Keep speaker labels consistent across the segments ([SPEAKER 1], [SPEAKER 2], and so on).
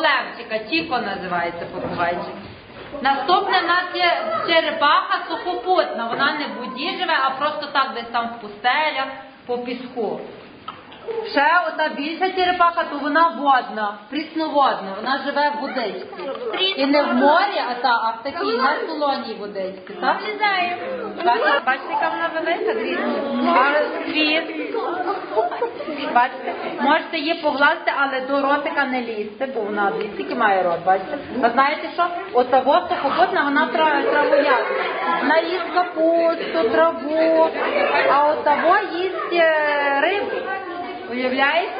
[SPEAKER 1] Олевчика, Тіко називається попугайчик. Наступне в нас є черепаха сухопутна. Вона не в воді живе, а просто так десь там в пустелях, по піску. Ще ота більша черепаха, то вона водна, прісноводна, вона живе в водичці. І не в морі, а та, а в такій на солоній водичці. Так? Бачите, бачите, яка вона велика, дивіться. Бачите, можете її погладити, але до ротика не лізьте, бо вона який має рот, бачите. А знаєте що? Ота сухопутна, вона тра- травоядна. Вона їсть капусту, траву, а от того їсть е, рибу. Уявляєте?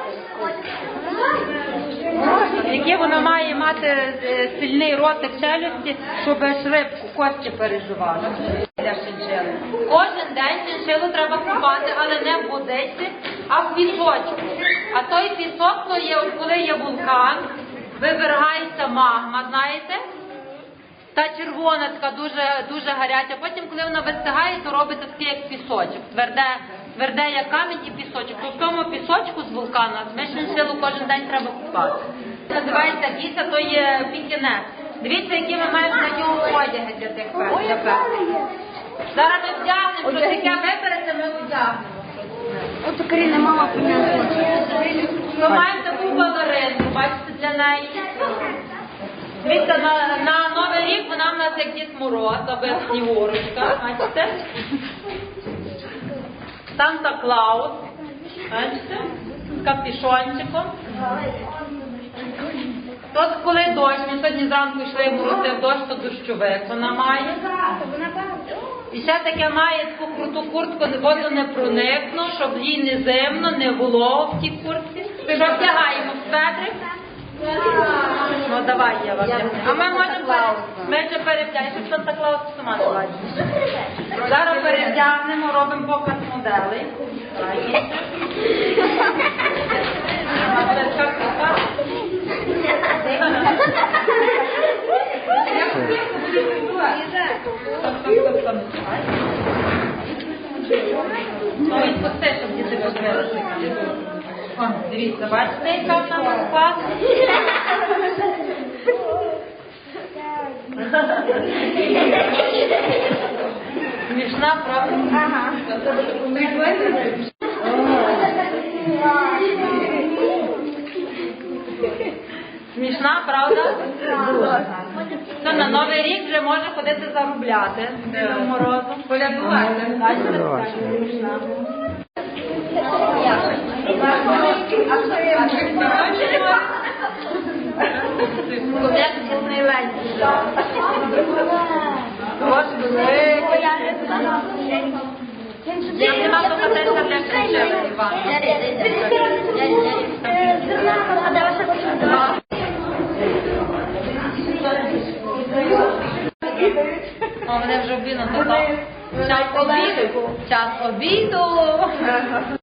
[SPEAKER 1] Яке вона має мати е, сильний ротик челюсті, щоб шрипку кості шиншили. Кожен день шиншилу треба купати, але не в водиці, а в пісочку. А той пісок, то є, коли є вулкан, вивергається магма, знаєте? Та червона така дуже дуже гаряча. Потім, коли вона вистигає, то робиться таке, як пісочок. Тверде, тверде як камінь і пісочок. То в тому пісочку з вулкана ми шиншилу кожен день треба купати. Називається гіса, то є пікінет. Дивіться, які ми маємо на нього одяги для тих персів. Зараз ми вдягнемо, що таке вибереться, ми вдягнемо.
[SPEAKER 2] От Каріна мама принесла.
[SPEAKER 1] Ми маємо таку балеринку, бачите, для неї. Дивіться, на, на Новий рік вона в нас як Дід Мороз, або Снігурочка, бачите? Санта Клаус? З капішончиком. Тот, коли дощ, ми сьогодні зранку йшли морозив дощ, то дощовик вона має. І ще таке має таку круту куртку, воду не проникну, щоб їй не зимно, не було в тій куртці. Що вдягаємо в светрик? Ну давай я вам. А ми можемо ми перевдягнемо, щоб Санта Клаус сама не. Зараз робимо показ моделей. Дивіться, бачите, яка в нас класна? Смішна, правда?
[SPEAKER 2] Ага.
[SPEAKER 1] Смішна, правда? Це на Новий рік вже може ходити заробляти Дідом Морозом. Полядувати. Бачите, смішна. Як Діснейленд. Ось. О, мене вже обідно. Час обіду. Час обіду.